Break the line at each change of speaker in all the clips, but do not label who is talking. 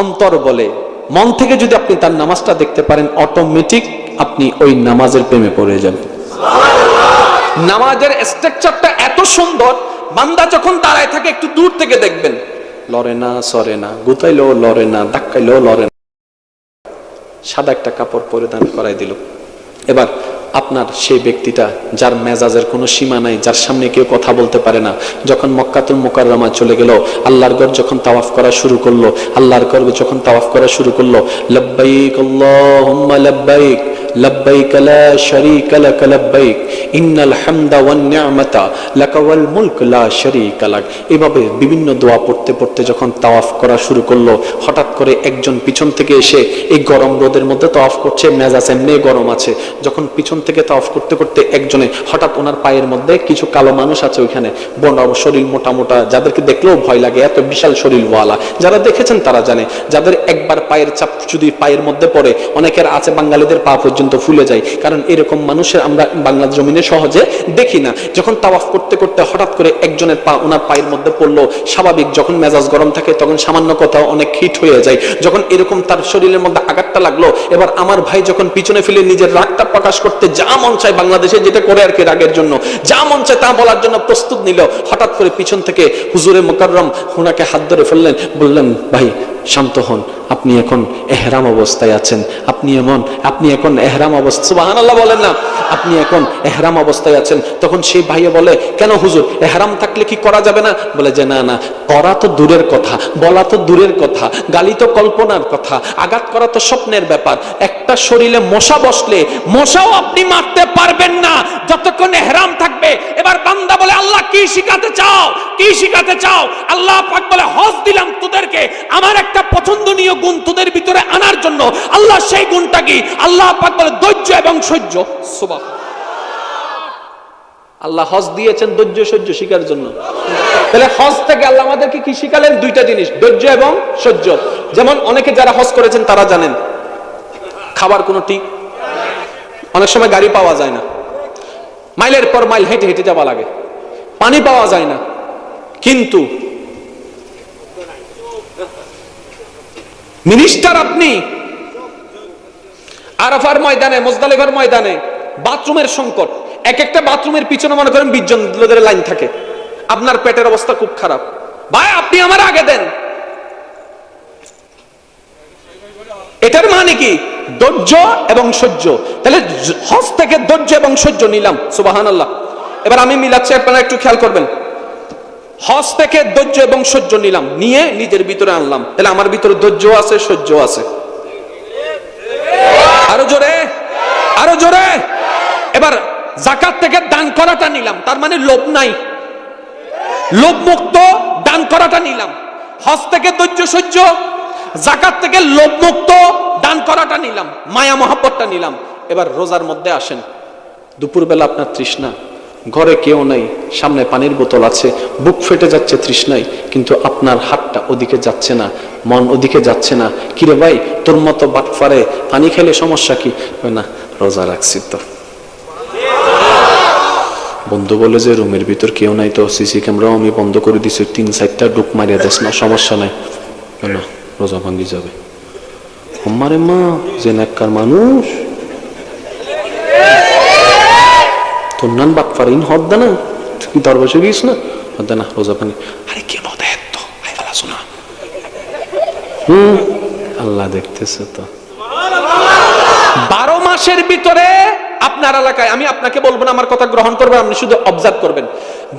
অন্তর বলে। মন থেকে যদি আপনি তার নামাজটা দেখতে পারেন অটোমেটিক আপনি ওই নামাজের প্রেমে পড়ে যাবেন। নামাজের স্ট্রাকচারটা এত সুন্দর, বান্দা যখন দাঁড়ায় থাকে, একটু দূর থেকে দেখবেন। লড়ে না, সরে না, গুতাইলেও লড়ে না, ধাক্কাইলেও লড়ে না। সাদা একটা কাপড় পরিধান করাই দিল। এবার আপনার সেই ব্যক্তিটা যার মেজাজের কোনো সীমা নাই, যার সামনে কেউ কথা বলতে পারে না। যখন মক্কাতুল মোকাররমা চলে গেল, আল্লাহর ঘর যখন তাওয়াফ করা শুরু করল, আল্লাহর ঘর যখন তাওয়াফ করা শুরু করল, লব্বাইক আল্লাহুম্মা লব্বাইক এভাবে বিভিন্ন দোয়া পড়তে পড়তে যখন তাওয়াফ করা শুরু করল, হঠাৎ করে একজন পিছন থেকে এসে এই গরম রোদের মধ্যে তাওয়াফ করছে, মেজাজ এমনি গরম আছে। যখন পিছন থেকে তাওয়াফ করতে করতে একজনে হঠাৎ ওনার পায়ের মধ্যে কিছু কালো মানুষ আছে ওইখানে। বড় শরীর মোটা মোটা, যাদেরকে দেখলেও ভয় লাগে, এত বিশাল শরীরওয়ালা। যারা দেখেছেন তারা জানে, যাদের একবার পায়ের চাপ যদি পায়ের মধ্যে পড়ে, অনেকের আছে বাঙালিদের পা পর্যন্ত ফুলে যায়। কারণ এরকম মানুষের আমরা বাংলা জমিনে সহজে দেখি না। যখন তাওয়াফ করতে করতে হঠাৎ করে একজনের পা ওনার পায়ের মধ্যে পড়ল, স্বাভাবিক যখন মেজাজ গরম থাকে তখন সামান্য কথা অনেক হিট হয়ে যায়। যখন এরকম তার শরীরের মধ্যে আঘাতটা লাগল, এবার আমার ভাই যখন পিছনে ফেলে নিজের রাগটা প্রকাশ করতে যা মন চায় বাংলাদেশে, যেটা করে আর কি রাগের জন্য। যা মন চায় তা বলার জন্য প্রস্তুত নিল। হঠাৎ করে পিছন থেকে হুজুরে মোকাররম ওনাকে হাত ধরে ফেললেন, বললেন, ভাই শান্ত হন। আপনি এখন এহরাম অবস্থায় আছেন। আপনি এমন, আপনি এখন এহরাম অবস্থা সুবাহান আল্লাহ বলেন না। আপনি এখন এহরাম অবস্থায় আছেন। তখন সেই ভাইয়া বলে, কেন হুজুর? এহরাম থাকলে কি করা যাবে না? বলে যে, না না। করা তো দূরের কথা, বলা তো দূরের কথা, গালি তো কল্পনার কথা, আঘাত করা তো স্বপ্নের ব্যাপার। একটা শরীরে মশা বসলে, মশাও আপনি মারতে পারবেন না। যতক্ষণ এহরাম থাকবে, এবার বান্দা বলে, আল্লাহ, কি শিখাতে চাও? কি শিখাতে চাও? আল্লাহ পাক বলে, হজ দিলাম তোদেরকে। আমার একটা পছন্দনীয় গুণ তোদের ভিতরে আনার জন্য আল্লাহ সেই গুণটা কি? আল্লাহ পাক বলে ধৈর্য এবং সহ্য। সুবাহ আল্লাহ। হজ দিয়েছেন ধৈর্য সহ্য শিকার জন্য। তাহলে হজ থেকে আল্লাহ আমাদেরকে কি শিখালেন? দুইটা জিনিস, ধৈর্য এবং সহ্য। যেমন অনেকে যারা হজ করেছেন, তারা জানেন, খাবার কোনো ঠিক অনেক সময় গাড়ি পাওয়া যায় না। মাইলের পর মাইল হেঁটে হেঁটে যাওয়া লাগে। পানি পাওয়া যায় না। কিন্তু মিনিস্টার আপনি। আরাফার ময়দানে, মোজদালিফার ময়দানে, বাথরুমের সংকট। এক একটা বাথরুমের পিছনে মনে করেন বিশ জন লাইন থাকে। আপনার পেটের অবস্থা খুব খারাপ। ভাই, আপনি আমার আগে দেন। এটার মানে কি? ধৈর্য এবং সহ্য। তাহলে হজ থেকে ধৈর্য এবং সহ্য নিলাম সুবাহান আল্লাহ এবার আমি মিলাচ্ছি, আপনারা একটু খেয়াল করবেন। হজ থেকে ধৈর্য এবং সহ্য নিলাম। নিয়ে নিজের ভিতরে আনলাম। তাহলে আমার ভিতরে ধৈর্য আছে, সহ্য আছে। আরও জোরে? আরও জোরে? এবার জাকাত থেকে দান করাটা নিলাম। তার মানে লোভ নাই। লোভ মুক্ত দান করাটা নিলাম। হজ থেকে ধৈর্য, সহ্য। জাকাত থেকে লোভ মুক্ত দান করাটা নিলাম। মায়া মহাব্বতটা নিলাম। এবার রোজার মধ্যে আসেন। দুপুরবেলা আপনার তৃষ্ণা। ঘরে কেউ নাই, সামনে পানির বোতল আছে, বুক ফেটে যাচ্ছে তৃষ্ণায়, কিন্তু আপনার হাতটা ওদিকে যাচ্ছে না, মন ওদিকে যাচ্ছে না। কিরে ভাই, তোর মতো বাটফারে পানি খেলে সমস্যা কি? না, রোজা রাখছি তো। বন্ধু বলে যে, রুমের ভিতর কেউ নাই তো, সিসি ক্যামেরাও আমি বন্ধ করে দিছি, তিন চারটা ডুক মারিয়া দেশ না, সমস্যা নাই। না, রোজা ভাঙ্গি যাবে। আমারে মা, যে নেককার মানুষ। তোর নান বাট ফারিন হদ দে না দরবাসে গিয়েছ না? হদ দে না রোজা ভাঙ্গি আরে কেন দেখ তো? আই ফেলা শোনা। হুম, আল্লাহ দেখতেছে তো। বারো মাসের ভিতরে আপনার এলাকায়, আমি আপনাকে বলব না, আমার কথা গ্রহণ করবেন, আপনি শুধু অবজার্ভ করবেন।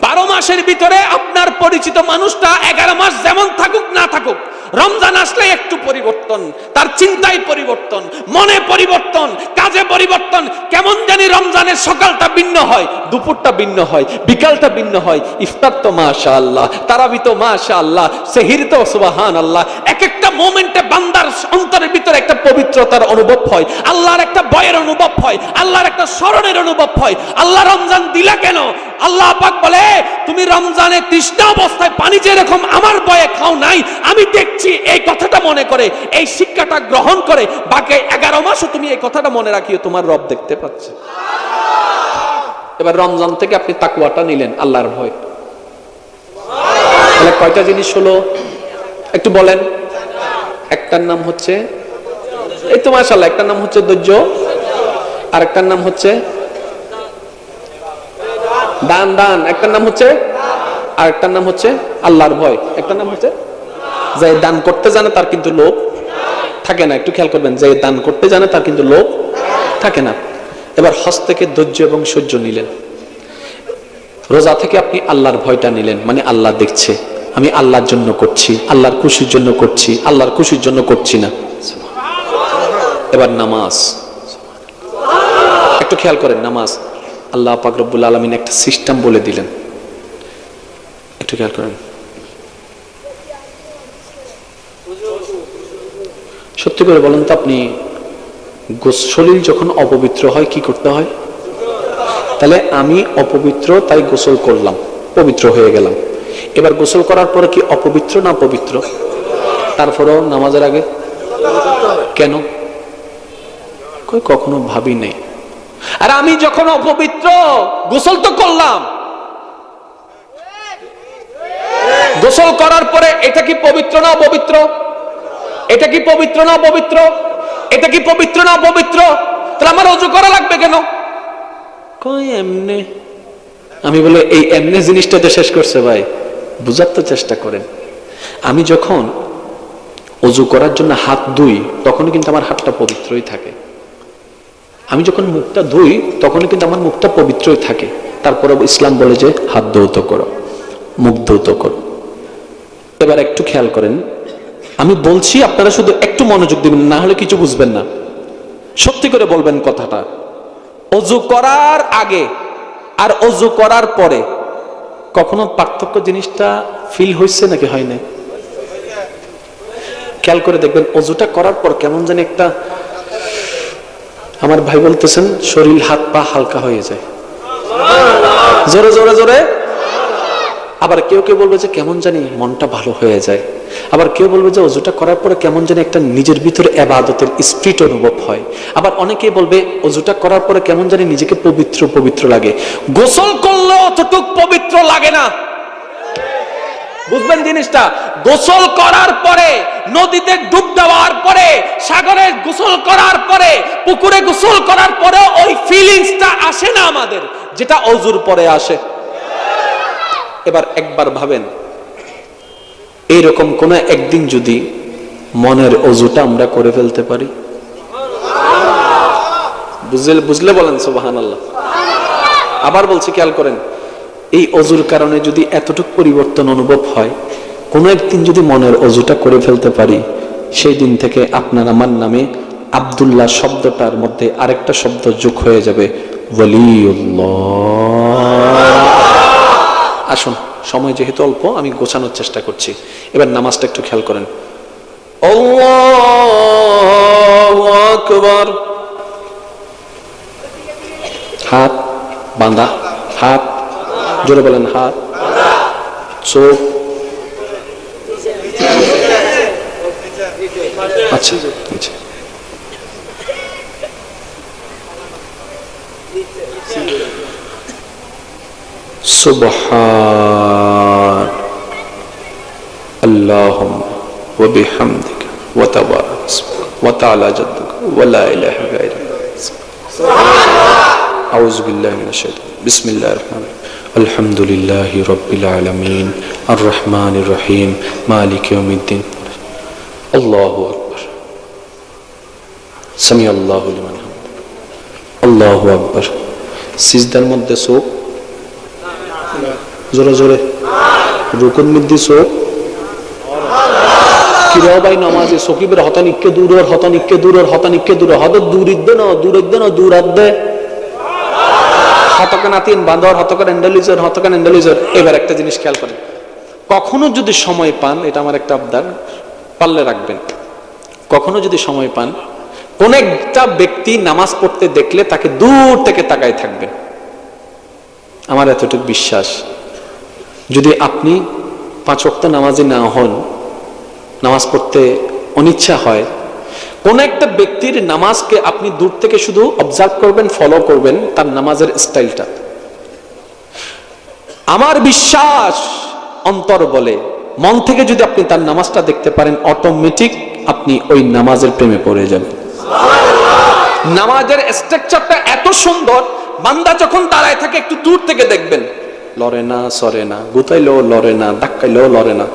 বারো মাসের ভিতরে আপনার পরিচিত মানুষটা এগারো মাস যেমন থাকুক না থাকুক, রমজান আসলে একটু পরিবর্তন, তার চিন্তায় পরিবর্তন, মনে পরিবর্তন, কাজে পরিবর্তন, কেমন জানি রমজানের সকালটা ভিন্ন হয়, দুপুরটা ভিন্ন হয়, বিকালটা ভিন্ন হয়, ইফতার তো মাশা আল্লাহ তারাবি তো মাশা আল্লাহ সেহির তো সুবাহান আল্লাহ এক একটা মোমেন্টে বান্দার অন্তরের ভিতরে একটা পবিত্রতার অনুভব হয়, আল্লাহর একটা ভয়ের অনুভব হয়, আল্লাহর একটা স্মরণের অনুভব হয়, আল্লাহ রমজান দিলা কেন? আল্লাহ পাক বলে, তুমি রমজানে তৃষ্ণা অবস্থায় পানি যেরকম আমার বয়ে খাও নাই, আমি দেখছি এই কথাটা মনে করে, এই শিক্ষাটা গ্রহণ করে, বাকি এগারো মাসও তুমি এই কথাটা মনে রাখিও তোমার রব দেখতে পাচ্ছে। এবার রমজান থেকে আপনি তাকুয়াটা নিলেন, আল্লাহর ভয়। তাহলে কয়টা জিনিস হলো? একটু বলেন। একটার নাম হচ্ছে, এই তো মাশাল্লাহ একটার নাম হচ্ছে ধৈর্য আর একটার নাম হচ্ছে দান দান। একটার নাম হচ্ছে আর একটার নাম হচ্ছে আল্লাহর ভয়। একটার নাম হচ্ছে যে দান করতে জানে তার কিন্তু লোভ থাকে না। একটু খেয়াল করবেন, যে দান করতে জানে তার কিন্তু লোভ থাকে না। এবার হজ থেকে ধৈর্য এবং সহ্য নিলেন। রোজা থেকে আপনি আল্লাহর ভয়টা নিলেন মানে আল্লাহ দেখছে। আমি আল্লাহর জন্য করছি, আল্লাহর খুশির জন্য করছি, আল্লাহর খুশির জন্য করছি না। এবার নামাজ। একটু খেয়াল করেন, নামাজ। আল্লাহ পাক রব্বুল আলমিন একটা সিস্টেম বলে দিলেন। একটু খেয়াল করেন। সত্যি করে বলেন তো আপনি শরীর যখন অপবিত্র হয়, কি করতে হয়? তাহলে আমি অপবিত্র, তাই গোসল করলাম, পবিত্র হয়ে গেলাম। এবার গোসল করার পরে কি অপবিত্র না পবিত্র? তারপরেও নামাজের আগে? কেন? কখনো ভাবি নেই। আর আমি যখন অপবিত্র, গোসল তো করলাম। গোসল করার পরে এটা কি পবিত্র না অপবিত্র? এটা কি পবিত্র না অপবিত্র? এটা কি পবিত্র না অপবিত্র? তাহলে আমার অজু করা লাগবে কেন? কই এমনি? আমি বলে, এই এমনি জিনিসটা তো শেষ করছে ভাই। বুঝার তো চেষ্টা করেন। আমি যখন অজু করার জন্য হাত ধুই তখন কিন্তু আমার হাতটা পবিত্রই থাকে। আমি যখন মুখটা ধুই তখন কিন্তু আমার মুখটা পবিত্রই থাকে। তারপরে ইসলাম বলে যে, হাত ধৌত করো, মুখ ধৌত করো। এবার একটু খেয়াল করেন, আমি বলছি আপনারা শুধু একটু মনোযোগ দিবেন, না হলে কিছু বুঝবেন না। সত্যি করে বলবেন কথাটা, অজু করার আগে আর অজু করার পরে, কখনো পার্থক্য জিনিসটা ফিল হয়েছে নাকি হয় না খেয়াল করে দেখবেন, অজুটা করার পর কেমন জানি একটা আমার ভাই বলতেছেন, শরীর হাত পা হালকা হয়ে যায়। জোরে জোরে জোরে। আবার কেউ কেউ বলবে যে, কেমন জানি মনটা ভালো হয়ে যায়। আবার কেউ বলবে যে, অজুটা করার পরে কেমন জানি একটা নিজের ভিতরে এবাদতের স্পিরিট অনুভব হয়। আবার অনেকে বলবে, অজুটা করার পরে কেমন জানি নিজেকে পবিত্র পবিত্র লাগে। গোসল করলে অতটুক পবিত্র লাগে না। বুঝবেন জিনিসটা? গোসল করার পরে, নদীতে ডুব দেওয়ার পরে, সাগরে গোসল করার পরে, পুকুরে গোসল করার পরে ওই ফিলিংসটা আসে না আমাদের, যেটা অজুর পরে আসে। এবার একবার ভাবেন, এইরকম কোন একদিন যদি মনের অজুটা আমরা করে ফেলতে পারি? বুঝলে বুঝলে বলেন সুবাহান আল্লাহ আবার বলছি, খেয়াল করেন। এই অজুর কারণে যদি এতটুকু পরিবর্তন অনুভব হয়, কোনো একদিন যদি মনের অজুটা করে ফেলতে পারি, সেই দিন থেকে আপনার আমার নামে আব্দুল্লাহ শব্দটার মধ্যে আরেকটা শব্দ যোগ হয়ে যাবে আসুন, সময় যেহেতু অল্প, আমি গোছানোর চেষ্টা করছি। এবার নামাজটা একটু খেয়াল করেন। হাত বাঁধা হাত। জোরে বলেন হাত চোখ আচ্ছা আচ্ছা سبحان اللهم وبحمدك وتبارك اسمك وتعالى جدك ولا اله غيرك أعوذ بالله من الشيطان بسم الله الرحمن الرحيم الحمد لله رب العالمين الرحمن الرحيم مالك يوم الدين الله أكبر سمع الله لمن حمده الله أكبر সিজদার মধ্যে চোখ জোরে জোরে রুকুন মধ্যে চোখ কিরাও ভাই নমাজে সকিবের হতানিক্কে দূরের হতানিক্কে দূরের হতানিক্কে দূরে হদ দূরিদ্দে ন দূরিদ্দে ন দূরাদ্দে হতকান আতিন বান্দর হতকান এন্ডালিজার হতকান এন্ডালিজার এবার একটা জিনিস খেয়াল করেন। কখনো যদি সময় পান, এটা আমার একটা আবদার পারলে রাখবেন। কখনো যদি সময় পান, কোন একটা ব্যক্তি নামাজ পড়তে দেখলে তাকে দূর থেকে তাকায় থাকবেন। আমার এতটুকু বিশ্বাস, যদি আপনি পাঁচ ওয়াক্ত নামাজি না হন, নামাজ পড়তে অনিচ্ছা হয় কোন একটা ব্যক্তির নামাজকে আপনি দূর থেকে শুধু অবজার্ভ করবেন ফলো করবেন, তার নামাজের স্টাইলটা। আমার বিশ্বাস অন্তর বলে, মন থেকে যদি আপনি তার নামাজটা দেখতে পারেন অটোমেটিক আপনি ওই নামাজের প্রেমে পড়ে যাবেন। নামাজের স্ট্রাকচারটা এত সুন্দর, বান্দা যখন দাঁড়ায় থাকে, একটু দূর থেকে দেখবেন। লড়ে না, সরে না, গুতাইলেও লড়ে না, ধাক্কাইলেও লড়ে না।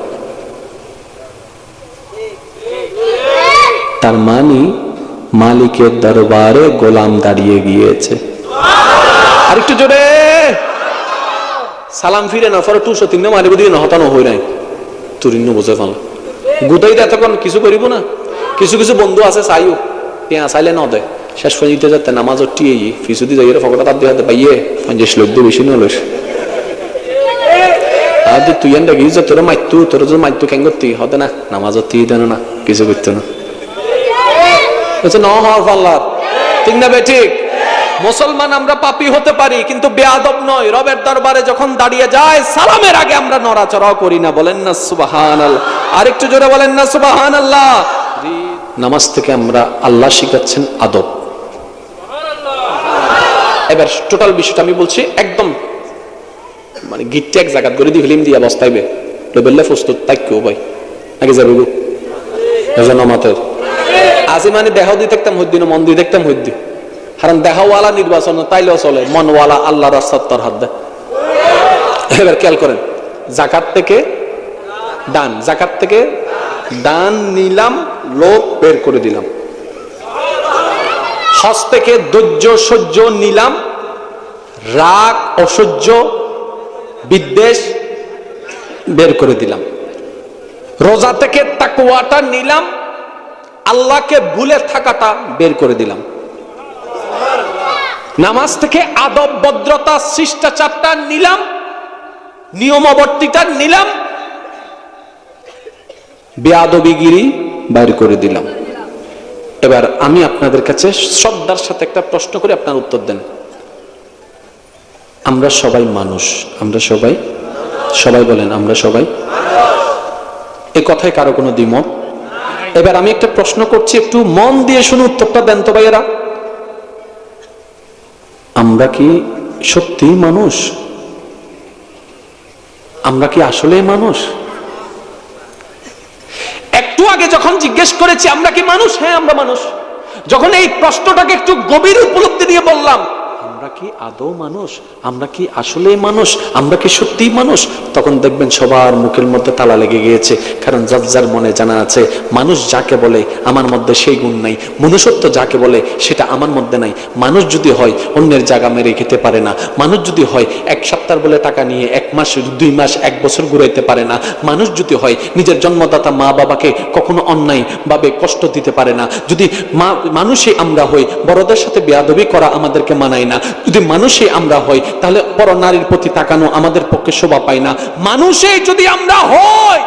তার মানে মালিকের দরবারে গোলাম দাঁড়িয়ে গিয়েছে। আরেকটু জোরে। সালাম ফিরে না পরে টুসো তিন মারিব দিয়ে নহতানো হই নাই। তুরিন্ন বুঝে ফেল। গুতাই দে তখন কিছু করিব না। কিছু কিছু বন্ধু আছে, চাইও। পেঁয়া চাইলে ন দেয় শেষ পর্যন্ত যাতে নামাজ টিয়ে ফিসু দিয়ে যাই ফকটা তার দিয়ে হাতে পাইয়ে পঞ্চাশ লোক দিয়ে বেশি নলস। আর যে তুই এনটা গিয়ে তোর মাইতু, তোর যদি মাইতু কেন করতি হতে না, নামাজ টিয়ে দেন না, কিছু করতো না। বলছে ঠিক না মুসলমান আমরা পাপী হতে পারি, কিন্তু বেয়াদব নয়। রবের দরবারে যখন দাঁড়িয়ে যায়, সালামের আগে আমরা নড়াচড়াও করি না। বলেন না সুবাহান আরেকটু জোরে বলেন না সুবাহান আল্লাহ নামাজ থেকে আমরা আল্লাহ শিখাচ্ছেন আদব। এবার টোটাল বিষয়টা আমি বলছি, একদম মানে গিটটা এক জায়গা করে দিয়ে ফিল্ম দিয়ে বস্তাইবে। বললে প্রস্তুত তাই কেউ ভাই। নাকি যাবে গো? আজি মানে দেহ দিয়ে দেখতাম হদ্দি না মন দিয়ে দেখতাম হদ্দি কারণ দেহওয়ালা নির্বাচন তাইলেও চলে, মনওয়ালা আল্লাহ রাস্তার হাত দেয়। এবার খেয়াল করেন, জাকাত থেকে দান, জাকাত থেকে দান নিলাম লোক বের করে দিলাম। হজ থেকে ধৈর্য, সহ্য নিলাম, রাগ, অসহ্য, বিদ্বেষ বের করে দিলাম। রোজা থেকে তাকুয়াটা নিলাম আল্লাহকে ভুলে থাকাটা বের করে দিলাম। নামাজ থেকে আদব, ভদ্রতা, শিষ্টাচারটা নিলাম, নিয়মাবর্তিটা নিলাম, বেয়াদবিগিরি বাইর করে দিলাম। এবার আমি আপনাদের কাছে শ্রদ্ধার সাথে একটা প্রশ্ন করে, আপনার উত্তর দেন। আমরা সবাই মানুষ, আমরা সবাই সবাই বলেন, আমরা সবাই। এ কথায় কারও কোনো দ্বিমত? এবার আমি একটা প্রশ্ন করছি, একটু মন দিয়ে শুনে উত্তরটা দেন তো ভাইয়েরা। আমরা কি সত্যি মানুষ? আমরা কি আসলে মানুষ? একটু আগে যখন জিজ্ঞেস করেছি, আমরা কি মানুষ? হ্যাঁ আমরা মানুষ। যখন এই প্রশ্নটাকে একটু গভীর উপলব্ধি দিয়ে বললাম আমরা কি আদৌ মানুষ? আমরা কি আসলে মানুষ? আমরা কি সত্যিই মানুষ? তখন দেখবেন সবার মুখের মধ্যে তালা লেগে গিয়েছে। কারণ যার যার মনে জানা আছে, মানুষ যাকে বলে আমার মধ্যে সেই গুণ নাই। মনুষ্যত্ব যাকে বলে, সেটা আমার মধ্যে নাই। মানুষ যদি হয়, অন্যের জায়গা মেরে খেতে পারে না। মানুষ যদি হয়, এক সপ্তাহ বলে টাকা নিয়ে এক মাস, দুই মাস, এক বছর ঘুরাইতে পারে না। মানুষ যদি হয়, নিজের জন্মদাতা মা বাবাকে কখনো অন্যায় ভাবে কষ্ট দিতে পারে না। যদি মা মানুষই আমরা হই, বড়দের সাথে বেয়াদবি করা আমাদেরকে মানায় না। যদি মানুষে আমরা হই, তাহলে পর নারীর প্রতি তাকানো আমাদের পক্ষে শোভা পায় না। মানুষে যদি আমরা হই,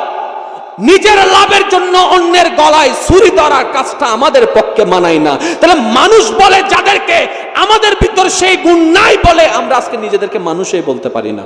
নিজের লাভের জন্য অন্যের গলায় ছুরি ধরার কাজটা আমাদের পক্ষে মানায় না। তাহলে মানুষ বলে যাদেরকে আমাদের ভিতর সেই গুণ নাই বলে আমরা আজকে নিজেদেরকে মানুষই বলতে পারি না।